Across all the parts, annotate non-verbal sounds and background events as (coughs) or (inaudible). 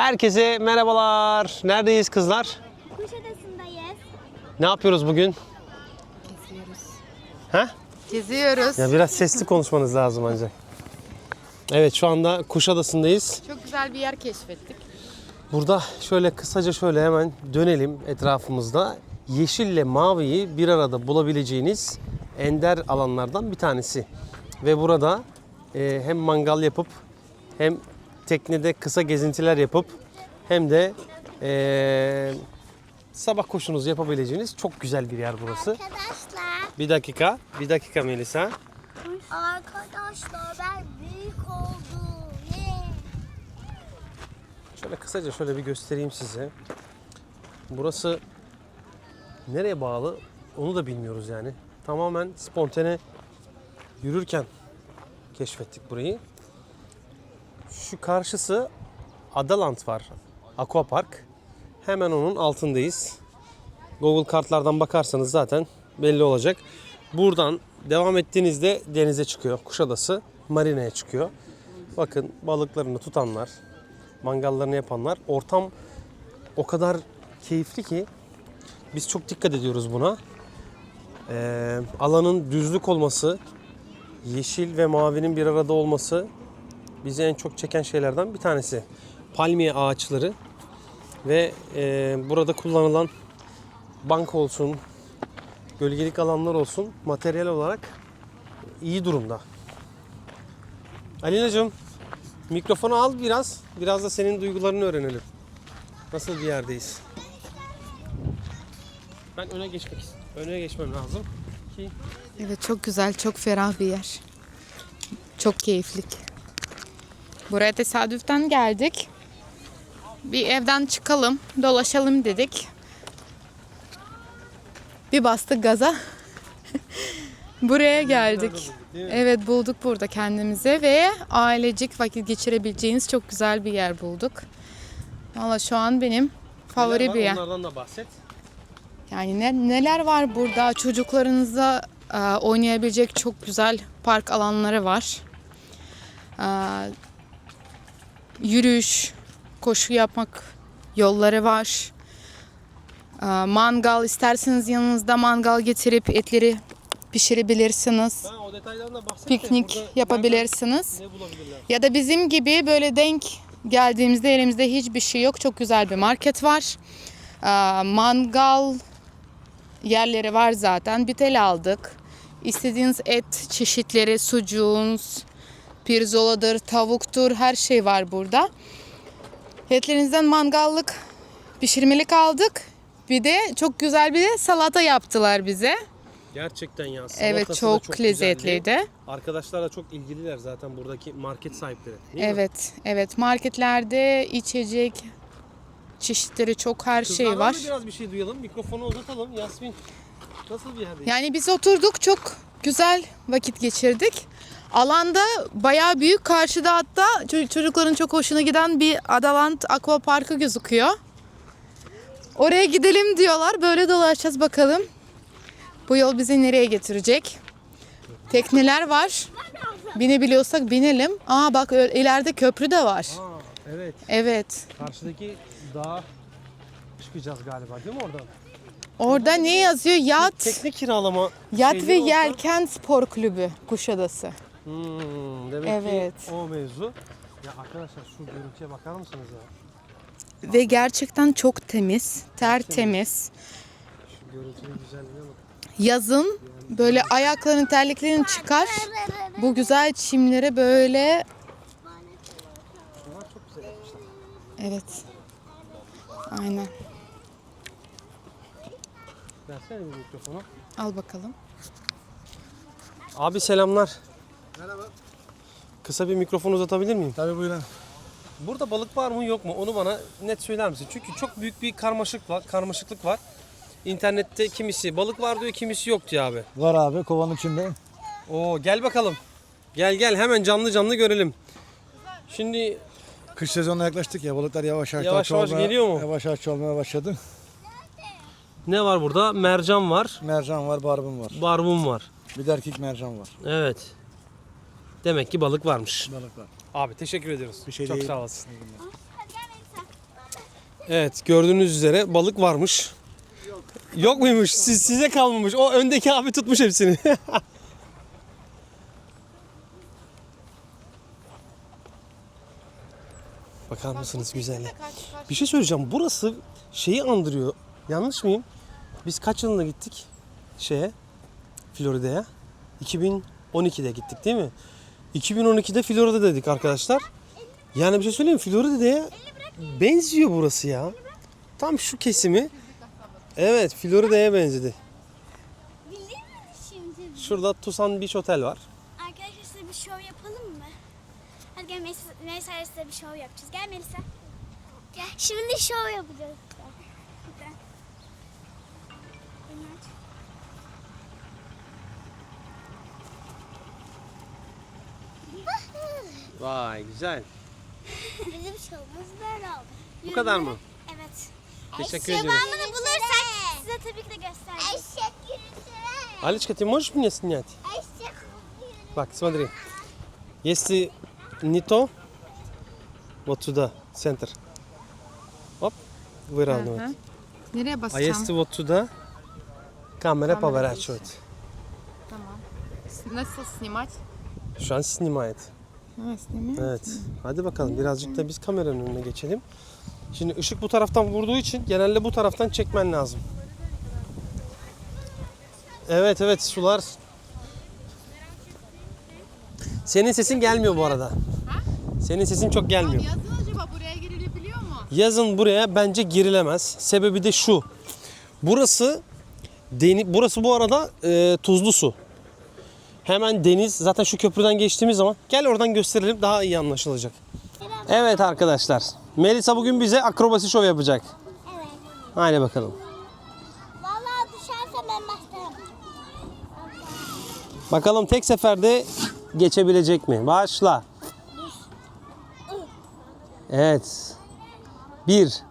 Herkese merhabalar. Neredeyiz kızlar? Kuşadası'ndayız. Ne yapıyoruz bugün? Ha? Geziyoruz. Ya biraz sesli konuşmanız lazım ancak. Evet şu anda Kuşadası'ndayız. Çok güzel bir yer keşfettik. Burada şöyle kısaca şöyle hemen dönelim etrafımızda. Yeşille maviyi bir arada bulabileceğiniz ender alanlardan bir tanesi. Ve burada e, hem mangal yapıp hem teknede kısa gezintiler yapıp hem de e, sabah koşunuzu yapabileceğiniz çok güzel bir yer burası. Arkadaşlar. Bir dakika, bir dakika Melisa. Arkadaşlar ben büyük oldum. Şöyle kısaca şöyle bir göstereyim size. Burası nereye bağlı onu da bilmiyoruz yani. Tamamen spontane yürürken keşfettik burayı. Şu karşısı Adaland var. Aquapark. Hemen onun altındayız. Google kartlardan bakarsanız zaten belli olacak. Buradan devam ettiğinizde denize çıkıyor. Kuşadası marinaya çıkıyor. Bakın balıklarını tutanlar, mangallarını yapanlar. Ortam o kadar keyifli ki biz çok dikkat ediyoruz buna. Ee, alanın düzlük olması, yeşil ve mavinin bir arada olması bizi en çok çeken şeylerden bir tanesi. Palmiye ağaçları ve e, burada kullanılan bank olsun, gölgelik alanlar olsun materyal olarak iyi durumda. Alinacığım mikrofonu al biraz. Biraz da senin duygularını öğrenelim. Nasıl bir yerdeyiz? Ben öne geçmek istiyorum. Öne geçmem lazım ki Evet çok güzel, çok ferah bir yer. Çok keyiflik. Buraya tesadüften geldik. Bir evden çıkalım, dolaşalım dedik. Bir bastık gaza. (laughs) Buraya geldik. Evet bulduk burada kendimizi ve ailecik vakit geçirebileceğiniz çok güzel bir yer bulduk. Valla şu an benim favori var? bir yer. Onlardan da bahset. Yani ne, neler var burada? Çocuklarınızla e, oynayabilecek çok güzel park alanları var. E, yürüyüş, koşu yapmak yolları var. E, mangal isterseniz yanınızda mangal getirip etleri pişirebilirsiniz. Ha, Piknik yapabilirsiniz. Ya da bizim gibi böyle denk geldiğimizde elimizde hiçbir şey yok. Çok güzel bir market var. Aa, mangal yerleri var zaten. Bir tel aldık. İstediğiniz et çeşitleri, sucuğunuz, pirzoladır, tavuktur her şey var burada. Etlerinizden mangallık, pişirmelik aldık. Bir de çok güzel bir salata yaptılar bize. Gerçekten ya. Evet çok, güzeldi. lezzetliydi. Arkadaşlar da çok ilgililer zaten buradaki market sahipleri. değil mi? Evet, evet. Marketlerde içecek çeşitleri çok her şey Kızlardan var. da biraz bir şey duyalım. Mikrofonu uzatalım. Yasmin nasıl bir yerdeyiz? Yani biz oturduk çok güzel vakit geçirdik. Alanda bayağı büyük. Karşıda hatta ço- çocukların çok hoşuna giden bir Adaland Aqua Parkı gözüküyor. Oraya gidelim diyorlar. Böyle dolaşacağız bakalım. Bu yol bizi nereye getirecek? Tekneler var. Binebiliyorsak binelim. Aa bak ileride köprü de var. Aa, evet. Evet. Karşıdaki dağa çıkacağız galiba değil mi oradan? Orada ne yazıyor? Yat. Tekne kiralama Yat ve olsa- Yelken Spor Kulübü Kuşadası. Hmm, demek Evet. ki o mevzu. Ya arkadaşlar şu görüntüye bakar mısınız ya? Ve gerçekten çok temiz, tertemiz. Şu görüntünün güzelliğine bak. Yazın böyle ayakların terliklerini çıkar. Bu güzel çimlere böyle Bunlar çok güzel yapmışlar. evet. Aynen. Versene bir mikrofonu. Al bakalım. Abi selamlar. Merhaba. Kısa bir mikrofon uzatabilir miyim? Tabii buyurun. Burada balık var mı yok mu onu bana net söyler misin? Çünkü çok büyük bir karmaşık var, karmaşıklık var. İnternette kimisi balık var diyor, kimisi yok diyor abi. Var abi kovanın içinde. Oo gel bakalım. Gel gel hemen canlı canlı görelim. Şimdi Kış sezonuna yaklaştık ya balıklar yavaş yavaş, Yavaş yavaş çoğalmaya- geliyor mu? Yavaş yavaş çoğalmaya başladı. ne var burada? Mercan var, Mercan var, barbun var. barbun var. Bir de erkek mercan var. Evet. Demek ki balık varmış. Balık var. Abi teşekkür ediyoruz. Bir şey Çok değil. sağ olasın. Evet gördüğünüz üzere balık varmış. Yok, muymuş? Siz, size kalmamış. O öndeki abi tutmuş hepsini. (laughs) Bakar mısınız güzelliğe? Bir şey söyleyeceğim. Burası şeyi andırıyor. Yanlış mıyım? Biz kaç yılında gittik şeye? Florida'ya. 2012'de gittik değil mi? 2012'de Florida dedik arkadaşlar. Yani bir şey söyleyeyim mi? Florida'ya benziyor burası ya. Tam şu kesimi. Evet Florida'ya benzedi. Şurada Tucson Beach Hotel var. Arkadaşlar size bir şov yapalım mı? Hadi gel Melisa, Melisa size bir şov yapacağız. Gel Melisa. Gel. Şimdi şov yapacağız. Vay güzel. Bizim şovumuz böyle oldu. Bu kadar mı? Evet. Teşekkür ediyorum. Devamını bulursak size tabii ki de göstereceğiz. Eşek yürüsene. Алечка, ты можешь мне снять? Eşek Так, смотри. Если не то, вот сюда, центр. Оп, выравнивать. Nereye А basacağım? если вот сюда, камера Камера поворачивает. Tamam. Nasıl snimat? Şu an snimat. Evet. Hadi bakalım birazcık da biz kameranın önüne geçelim. Şimdi ışık bu taraftan vurduğu için genelde bu taraftan çekmen lazım. Evet evet sular. Senin sesin gelmiyor bu arada. Senin sesin çok gelmiyor. Yazın acaba buraya girilebiliyor mu? Yazın buraya bence girilemez. Sebebi de şu. Burası deni, burası bu arada e, tuzlu su. Hemen deniz. Zaten şu köprüden geçtiğimiz zaman gel oradan gösterelim daha iyi anlaşılacak. Evet arkadaşlar. Melisa bugün bize akrobasi şov yapacak. Evet. Haydi bakalım. Vallahi düşerse ben başlarım. Bakalım tek seferde geçebilecek mi? Başla. Evet. Bir.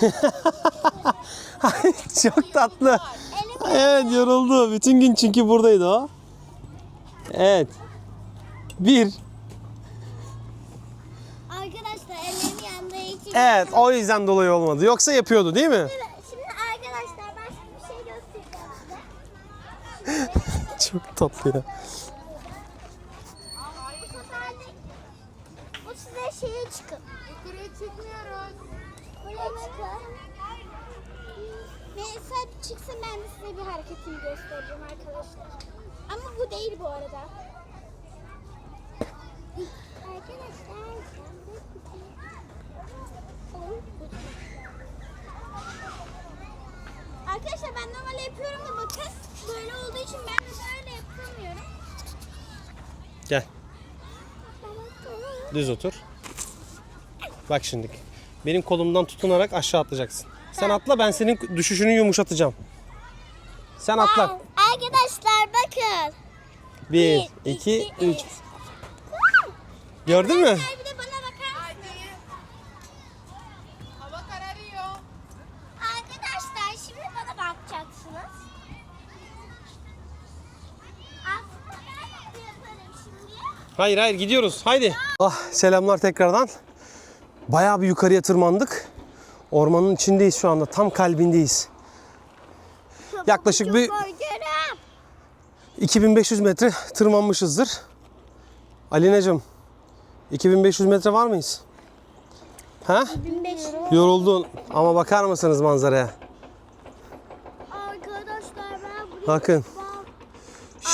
(laughs) Çok tatlı. Evet yoruldu. Bütün gün çünkü buradaydı o. Evet. Bir. Arkadaşlar ellerim yandığı için. Evet o yüzden dolayı olmadı. Yoksa yapıyordu değil mi? Şimdi arkadaşlar ben size bir şey göstereceğim size. (laughs) Çok tatlı ya. Bu sefer de bu size şeye çıkın. Yukarıya çıkmıyoruz. Buraya çıkın. Neyse çıksın ben de size bir hareketini göstereceğim arkadaşlar. Ama bu değil bu arada. Arkadaşlar. Arkadaşlar ben normalde yapıyorum da bakın böyle olduğu için ben de böyle yapamıyorum. Gel. Düz otur. Bak şimdi. Benim kolumdan tutunarak aşağı atlayacaksın. Sen atla ben senin düşüşünü yumuşatacağım. Sen atla. Bakın. 1, 2, 3. Gördün mü? Bir de bana bakar mısınız? Hava kararıyor. Arkadaşlar şimdi bana bakacaksınız. Aslında ben de yaparım şimdi. Hayır hayır gidiyoruz. Haydi. Ah selamlar tekrardan. Bayağı bir yukarıya tırmandık. Ormanın içindeyiz şu anda. Tam kalbindeyiz. Yaklaşık bir. 2500 metre tırmanmışızdır. Alinacığım 2500 metre var mıyız? Ha? 1500. Yoruldun ama bakar mısınız manzaraya? Arkadaşlar ben buraya Bakın. bak.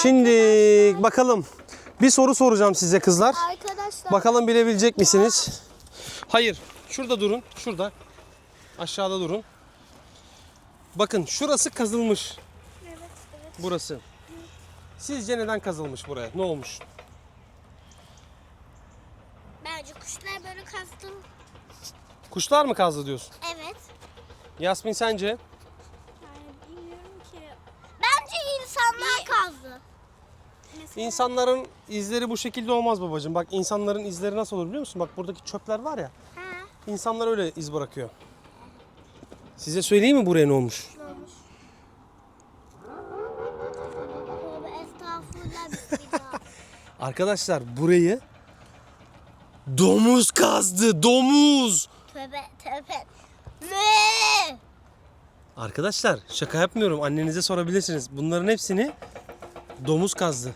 Şimdi bakalım. Bir soru soracağım size kızlar. Arkadaşlar. Bakalım bilebilecek misiniz? Hayır. Şurada durun. Şurada. Aşağıda durun. Bakın şurası kazılmış. Evet, evet. Burası. Sizce neden kazılmış buraya? Ne olmuş? Bence kuşlar böyle kastım. Kuşlar mı kazdı diyorsun? Evet. Yasmin sence? Yani bilmiyorum ki. Bence insanlar kazdı. İnsanların izleri bu şekilde olmaz babacığım. Bak insanların izleri nasıl olur biliyor musun? Bak buradaki çöpler var ya. ha, İnsanlar öyle iz bırakıyor. Size söyleyeyim mi buraya ne olmuş? ne olmuş? Tövbe estağfurullah bismillah. Arkadaşlar burayı Domuz kazdı, domuz. Tövbe tövbe. Ne? Arkadaşlar şaka yapmıyorum. Annenize sorabilirsiniz. Bunların hepsini domuz kazdı.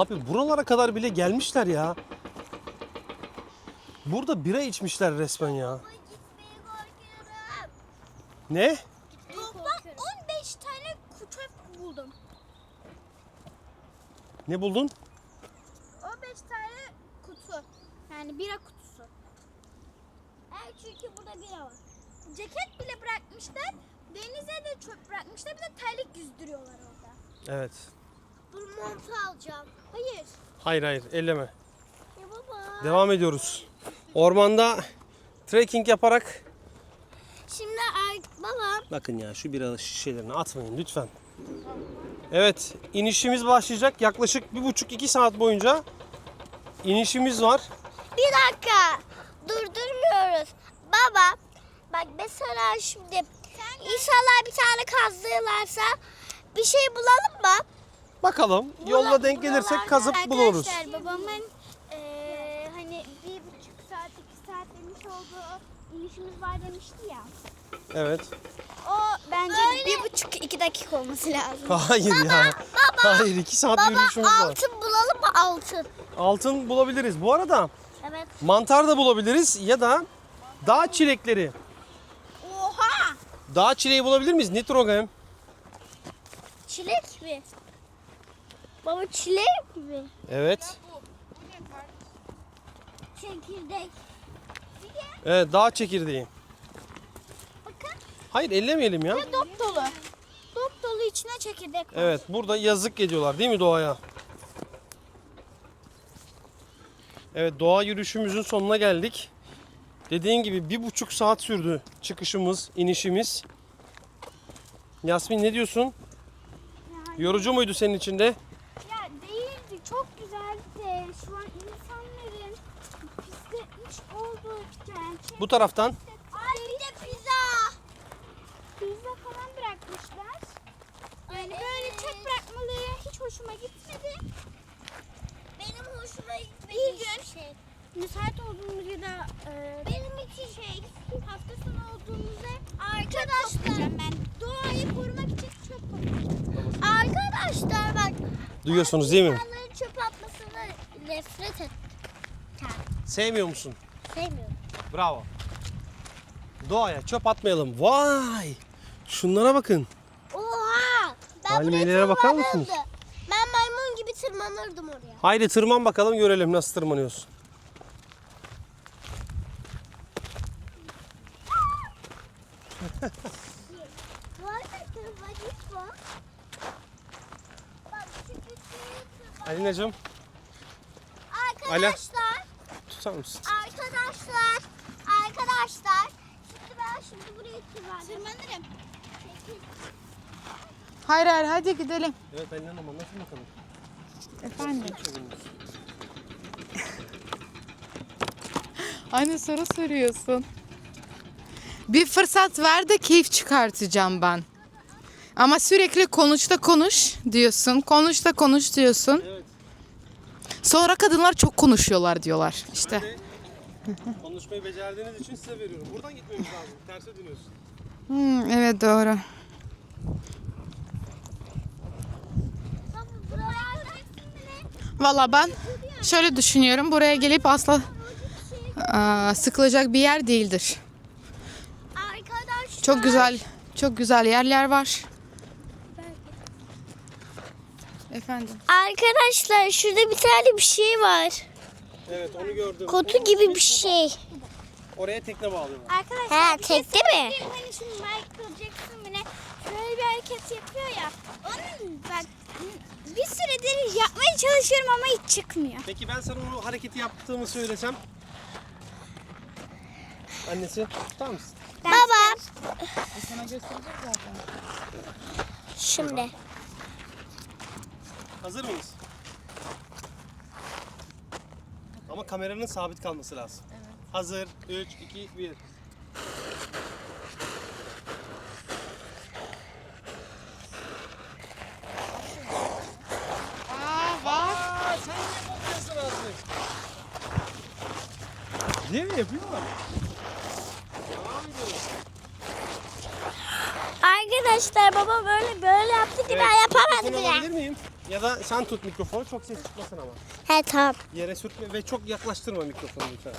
Abi buralara kadar bile gelmişler ya. Burada bira içmişler resmen ya. Ne? Toplam 15 tane çöp buldum. Ne buldun? 15 tane kutu. Yani bira kutusu. Evet çünkü burada bira var. Ceket bile bırakmışlar. Denize de çöp bırakmışlar. Bir de terlik yüzdürüyorlar orada. Evet. Dur montu alacağım. Hayır. Hayır hayır elleme. Ya baba. Devam ediyoruz. Ormanda trekking yaparak Şimdi ay baba. Bakın ya şu bira şişelerini atmayın lütfen. Evet inişimiz başlayacak. Yaklaşık bir buçuk iki saat boyunca inişimiz var. Bir dakika. Durdurmuyoruz. Baba. Bak mesela şimdi inşallah bir tane kazdılarsa bir şey bulalım mı? Bakalım yolda denk gelirsek kazıp buluruz. Arkadaşlar babamın eee, hani bir buçuk saat iki saat demiş olduğu inişimiz var demişti ya. Evet. O bence bir buçuk iki dakika olması lazım. (laughs) Hayır ya. Hayır iki saat yürüyüşümüz var. altın bulalım mı altın? Altın bulabiliriz. Bu arada Evet. mantar da bulabiliriz ya da dağ çilekleri. Oha! Dağ çileği bulabilir miyiz? Nitrogen. Çilek mi? Baba çilek mi? Evet. Çekirdek. Evet dağ çekirdeği. Bakın. Hayır ellemeyelim ya. Dop dolu. Dop dolu içine çekirdek var. Evet burada yazık ediyorlar değil mi doğaya? Evet doğa yürüyüşümüzün sonuna geldik. Dediğin gibi bir buçuk saat sürdü çıkışımız, inişimiz. Yasmin ne diyorsun? Yorucu muydu senin için de? Ya değildi. Çok güzeldi. Şu an insanların pisletmiş olduğu gerçek. Bu taraftan. Ay bir de pizza. Pizza falan bırakmışlar. Yani böyle çöp bırakmaları hiç hoşuma gitmedi. Benim hoşuma gitmedi bir gün, şey. Müsait olduğumuz da e, benim için şey hafta sonu olduğumuzda arkadaşlar ben doğayı korumak için çöp toplayacağım. Arkadaşlar bak Duyuyorsunuz değil mi? insanların çöp atmasını nefret et. Sevmiyor musun? Sevmiyorum. Bravo. Doğaya çöp atmayalım. Vay! Şunlara bakın. Oha! Ben Palmiyelere buraya bakar tırmanırdım. mısınız? Ben maymun gibi tırmanırdım oraya. Haydi tırman bakalım görelim nasıl tırmanıyorsun. (laughs) Var da tırmanış. Bak tırman- Alinacığım Arkadaşlar, tutar mısın? arkadaşlar, arkadaşlar. Şimdi ben şimdi buraya tırmanırım. Tırmanırım. Hayır hayır hadi gidelim. Evet Alina ama nasıl bakalım? Efendim. (laughs) Aynı soru soruyorsun. Bir fırsat ver de keyif çıkartacağım ben. Ama sürekli konuş da konuş diyorsun. Konuş da konuş diyorsun. Evet. Sonra kadınlar çok konuşuyorlar diyorlar. İşte. Konuşmayı becerdiğiniz için size veriyorum. Buradan gitmemiz lazım. Terse dönüyorsun. Hmm, evet doğru. Valla ben şöyle düşünüyorum. Buraya gelip asla aa, sıkılacak bir yer değildir. arkadaşlar. Çok güzel, çok güzel yerler var. Efendim. Arkadaşlar şurada bir tane bir şey var. Evet onu gördüm. Kutu gibi bir şey. Oraya tekne bağlıyorlar. Arkadaşlar he, tekte mi? Hani şimdi Michael Jackson bile şöyle bir hareket yapıyor ya. Onun bak bir süredir yapmaya çalışıyorum ama hiç çıkmıyor. Peki ben sana o hareketi yaptığımı söylesem? Annesi tutar mısın? Baba. Şimdi. Hazır mıyız? Ama kameranın sabit kalması lazım. Evet. Hazır. 3, 2, 1. Aa bak. Aa, sen niye bozuyorsun artık? Değil mi? Yapıyor mu? Devam ediyoruz. Arkadaşlar baba böyle böyle yaptı ki ben yapamadım Mikrofonu bile. alabilir miyim? Ya da sen tut mikrofonu çok ses çıkmasın ama. He tamam. Yere sürtme ve çok yaklaştırma mikrofonu lütfen.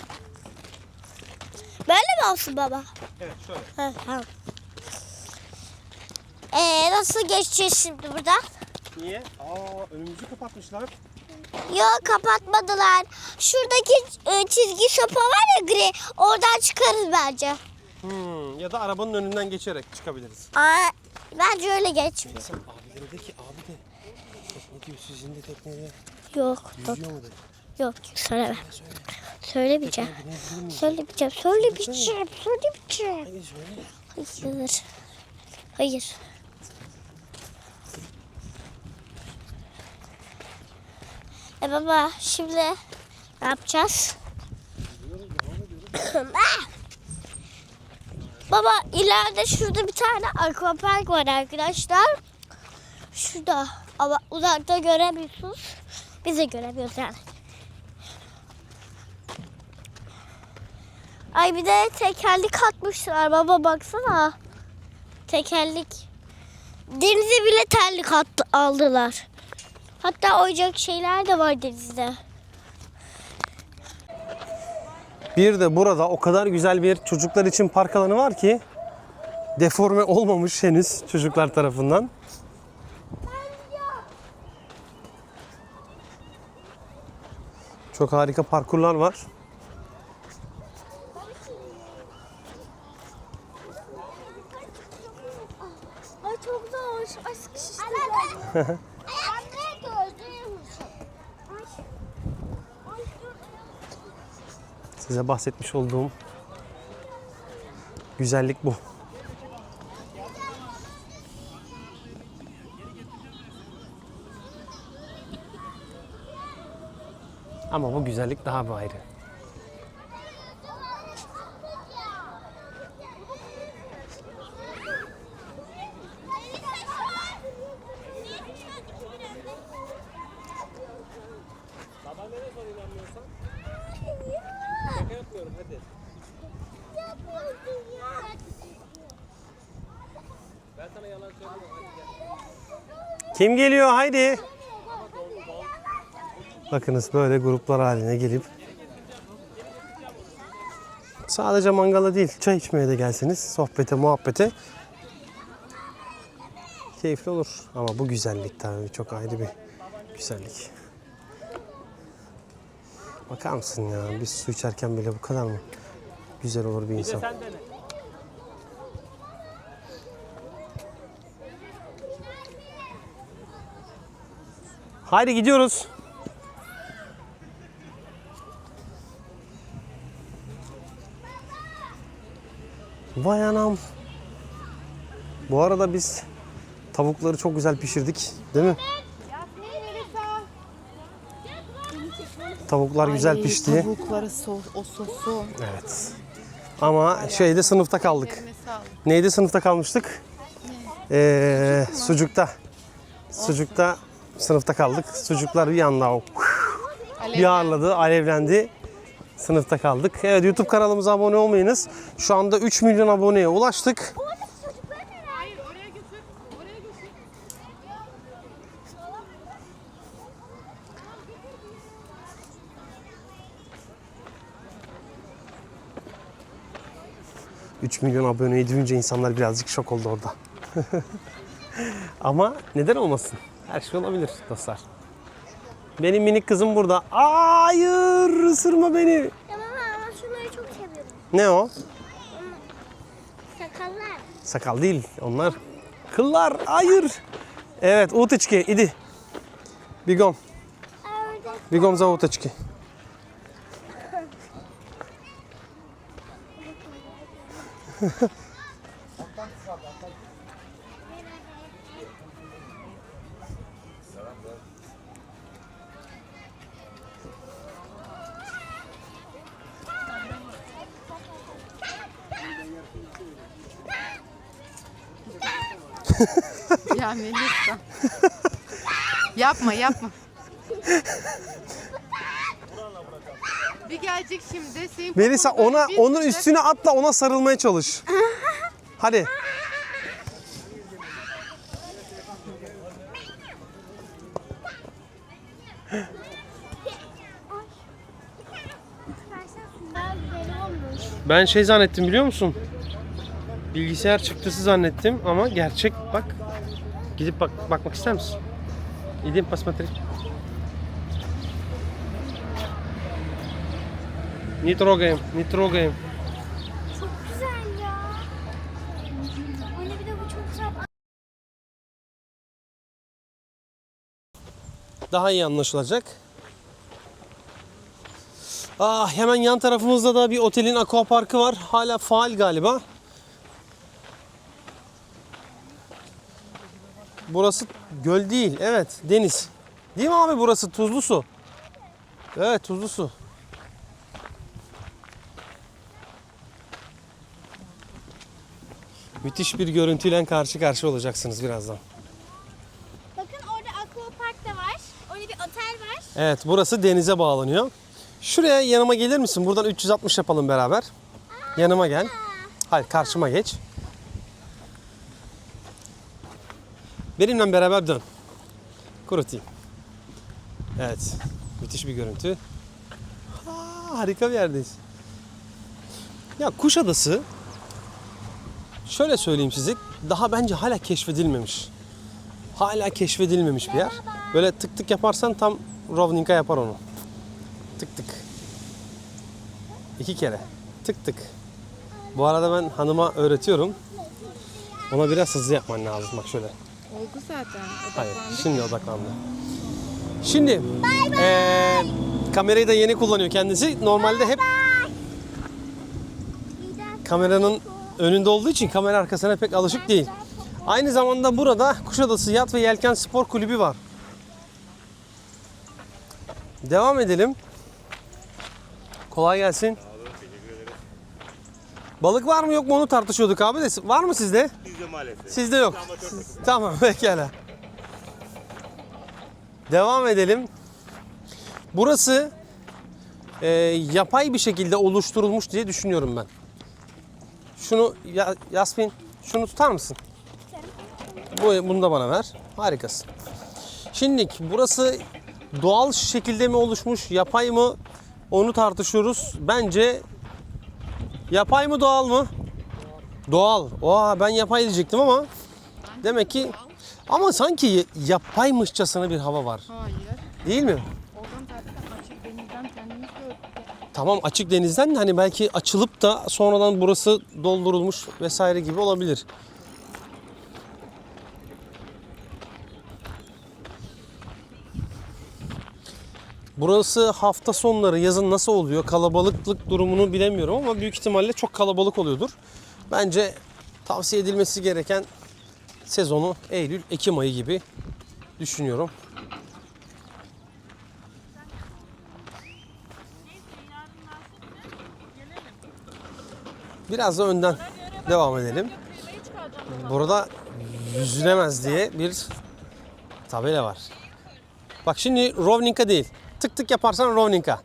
Böyle mi olsun baba? Evet şöyle. He tamam. Ee, nasıl geçeceğiz şimdi buradan? Niye? Aa önümüzü kapatmışlar. Yok kapatmadılar. Şuradaki e, çizgi sopa var ya gri. Oradan çıkarız bence. Hmm, ya da arabanın önünden geçerek çıkabiliriz. Aa, bence öyle geç. De ki abi de diyor sizin de teknede Yok. Yok. yüzüyor mu. Yok. Söyleme. Söylemeyeceğim. Söylemeyeceğim. Söylemeyeceğim. Söylemeyeceğim. Söyle. Hayır. Hayır. E baba şimdi ne yapacağız? Ah! (coughs) baba ileride şurada bir tane akvapark var arkadaşlar. Şurada ama uzakta göremiyorsunuz. Biz de göremiyoruz yani. Ay bir de tekerlik atmışlar baba baksana. Tekerlik. Denize bile terlik attı, aldılar. Hatta oyuncak şeyler de var denizde. Bir de burada o kadar güzel bir çocuklar için park alanı var ki deforme olmamış henüz çocuklar tarafından. Çok harika parkurlar var. Ay çok zor. Ay sıkıştı. Anne. (laughs) Size bahsetmiş olduğum güzellik bu. Ama bu güzellik daha bir ayrı. Kim geliyor haydi. Bakınız böyle gruplar haline gelip sadece mangala değil çay içmeye de gelseniz sohbete muhabbete keyifli olur. Ama bu güzellik tabii çok ayrı bir güzellik. Bakar mısın ya? Bir su içerken bile bu kadar mı güzel olur bir insan? Haydi gidiyoruz. Vay anam. Bu arada biz tavukları çok güzel pişirdik, değil mi? Tavuklar güzel pişti. Tavukları sos, o sosu. Evet. Ama şeyde sınıfta kaldık. Neydi sınıfta kalmıştık? Ee, sucukta. Sucukta sınıfta kaldık. Sucuklar bir anda o bir ağırladı, alevlendi. Sınıfta kaldık. Evet YouTube kanalımıza abone olmayınız. Şu anda 3 milyon aboneye ulaştık. Üç milyon aboneyi duyunca insanlar birazcık şok oldu orada. (laughs) Ama neden olmasın? Her şey olabilir dostlar. Benim minik kızım burada. Hayır ısırma beni. Ya baba ama şunları çok seviyorum. Ne o? Sakallar. Sakal değil onlar. Kıllar. Hayır. Evet utçki idi. Bigom. Bigom za utçki. (laughs) yapma yapma. Bir gelecek şimdi. Senin Melisa böyle ona bir onun tutacak. üstüne atla ona sarılmaya çalış. Hadi. Ben şey zannettim biliyor musun? Bilgisayar çıktısı zannettim ama gerçek bak. Gidip bak bakmak ister misin? Gideyim pasmatrik. Не трогаем, не трогаем. Çok güzel ya. Anne bir de bu çok güzel. Daha iyi anlaşılacak. Ah hemen yan tarafımızda da bir otelin aquaparkı var. Hala faal galiba. Burası göl değil. Evet deniz. Değil mi abi burası tuzlu su? Evet tuzlu su. Müthiş bir görüntüyle karşı karşıya olacaksınız birazdan. Bakın orada aquapark da var. Orada bir otel var. Evet burası denize bağlanıyor. Şuraya yanıma gelir misin? Buradan 360 yapalım beraber. Yanıma gel. Hayır karşıma geç. Benimle beraber dön. Kurutayım. Evet. Müthiş bir görüntü. Aa, harika bir yerdeyiz. Ya Kuşadası şöyle söyleyeyim size daha bence hala keşfedilmemiş. Hala keşfedilmemiş bir yer. Böyle tık tık yaparsan tam Rovninka yapar onu. Tık tık. İki kere. Tık tık. Bu arada ben hanıma öğretiyorum. Ona biraz hızlı yapman lazım. Bak şöyle. Oldu zaten. Hayır. odaklandık. Şimdi odaklandı. Şimdi eee, kamerayı da yeni kullanıyor kendisi. Normalde hep kameranın önünde olduğu için kamera arkasına pek alışık değil. Aynı zamanda burada Kuşadası Yat ve Yelken Spor Kulübü var. Devam edelim. Kolay gelsin. Balık var mı yok mu onu tartışıyorduk abi de. Var mı sizde? Bizde maalesef. Sizde yok. Tamam pekala. Devam edelim. Burası e, yapay bir şekilde oluşturulmuş diye düşünüyorum ben. Şunu ya, Yasmin şunu tutar mısın? Bu, bunu da bana ver. Harikasın. Şimdi burası doğal şekilde mi oluşmuş, yapay mı? Onu tartışıyoruz. Bence yapay mı doğal mı? Doğal. Oha ben yapay diyecektim ama demek ki ama sanki yapaymışçasına bir hava var. Hayır. Değil mi? Oradan zaten açık denizden kendimiz gördük. Tamam açık denizden de hani belki açılıp da sonradan burası doldurulmuş vesaire gibi olabilir. Burası hafta sonları yazın nasıl oluyor? Kalabalıklık durumunu bilemiyorum ama büyük ihtimalle çok kalabalık oluyordur. Bence tavsiye edilmesi gereken sezonu Eylül, Ekim ayı gibi düşünüyorum. Biraz da önden devam edelim. Burada yüzülemez diye bir tabela var. Bak şimdi Rovninka değil. Tık tık yaparsan Rovninka.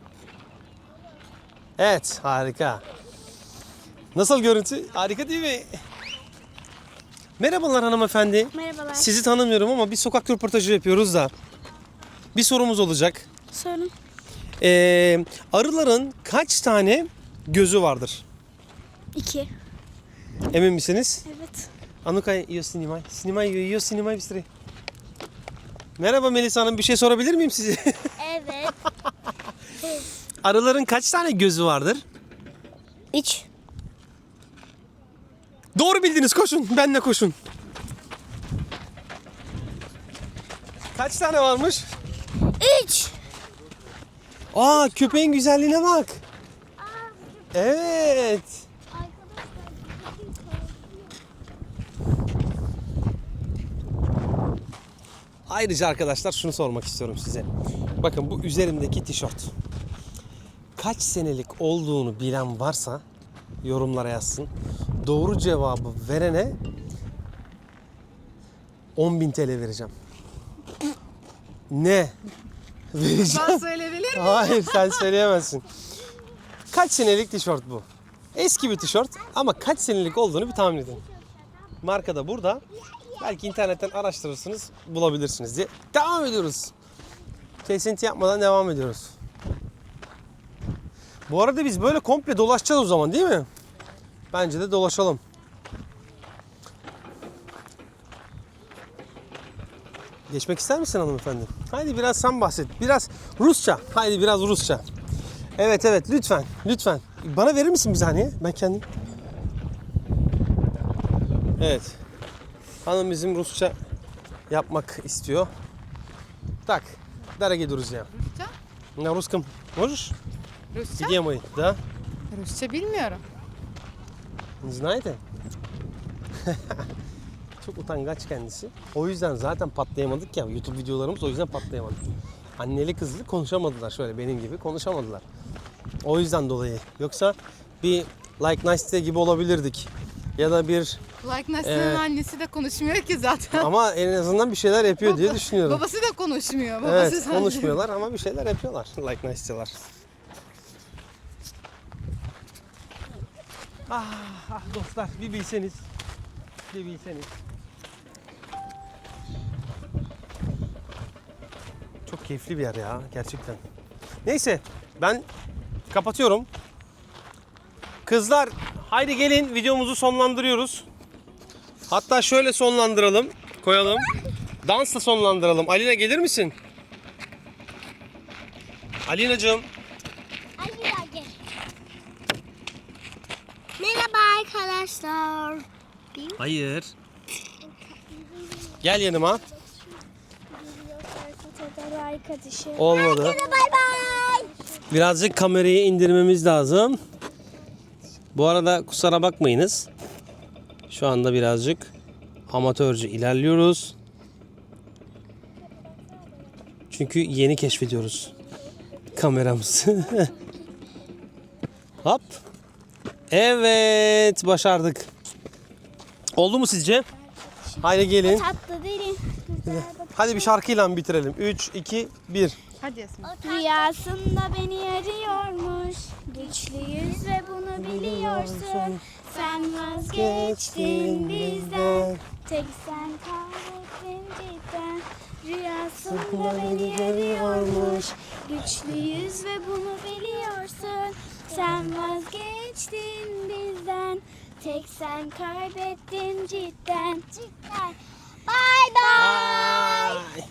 Evet harika. Nasıl görüntü? Harika değil mi? Merhabalar hanımefendi. Merhabalar. Sizi tanımıyorum ama bir sokak röportajı yapıyoruz da. Bir sorumuz olacak. Sorun. Ee, arıların kaç tane gözü vardır? İki. Emin misiniz? Evet. Anuka yiyor sinimay. Sinimay yiyor, sinimay bistri. Merhaba Melisa Hanım bir şey sorabilir miyim size? (laughs) Evet. Arıların kaç tane gözü vardır? Üç. Doğru bildiniz koşun. Benle koşun. Kaç tane varmış? Üç. Aa köpeğin güzelliğine bak. Evet. Ayrıca arkadaşlar şunu sormak istiyorum size. Bakın bu üzerimdeki tişört. Kaç senelik olduğunu bilen varsa yorumlara yazsın. Doğru cevabı verene 10.000 TL vereceğim. Ne? Vereceğim. Ben söyleyebilir Hayır sen söyleyemezsin. Kaç senelik tişört bu? Eski bir tişört ama kaç senelik olduğunu bir tahmin edin. Marka da burada. Belki internetten araştırırsınız bulabilirsiniz diye. Devam ediyoruz. Kesinti yapmadan devam ediyoruz. Bu arada biz böyle komple dolaşacağız o zaman değil mi? Bence de dolaşalım. Geçmek ister misin hanımefendi? Haydi biraz sen bahset. Biraz Rusça. Haydi biraz Rusça. Evet evet lütfen. Lütfen. Bana verir misin bir saniye? Ben kendim. Evet. Hanım bizim Rusça yapmak istiyor. Tak дорогие друзья. Rusça? На русском можешь? Rusça? Где мы? Да? Rusça bilmiyorum. Не знаете? (laughs) Çok utangaç kendisi. O yüzden zaten patlayamadık ya. YouTube videolarımız o yüzden patlayamadı. Anneli kızlı konuşamadılar şöyle benim gibi konuşamadılar. O yüzden dolayı. Yoksa bir Like Nice Day gibi olabilirdik. Ya da bir Like Nasıl'ın Ee, annesi de konuşmuyor ki zaten. ama en azından bir şeyler yapıyor diye düşünüyorum. Babası da konuşmuyor. Babası Evet sadece- konuşmuyorlar ama bir şeyler yapıyorlar. Like Nice Day'lar. Ah, ah dostlar bir bilseniz. Bir bilseniz. Çok keyifli bir yer ya gerçekten. Neyse ben kapatıyorum. Kızlar haydi gelin videomuzu sonlandırıyoruz. Hatta şöyle sonlandıralım. Koyalım. Dansla sonlandıralım. Alina gelir misin? Alinacığım. Ali hadi. Merhaba arkadaşlar. Hayır. Gel yanıma. Olmadı. Bay bay. Birazcık kamerayı indirmemiz lazım. Bu arada kusura bakmayınız. Şu anda birazcık amatörce ilerliyoruz. Çünkü yeni keşfediyoruz (laughs) kameramızı. (laughs) Hop. Evet, başardık. Oldu mu sizce? Haydi gelin. Tatlı derin. Hadi bir şarkıyla bitirelim. 3 2 1. Hadi Yasmin. Rüyasında beni arıyormuş Güçlü yüz ve bunu biliyorsun Sen vazgeçtin bizden. Tek sen kahrettin cidden. Rüyasında beni arıyormuş Güçlü yüz ve bunu biliyorsun. Sen vazgeçtin bizden. Tek sen kaybettin cidden. Cidden. Bye. Bye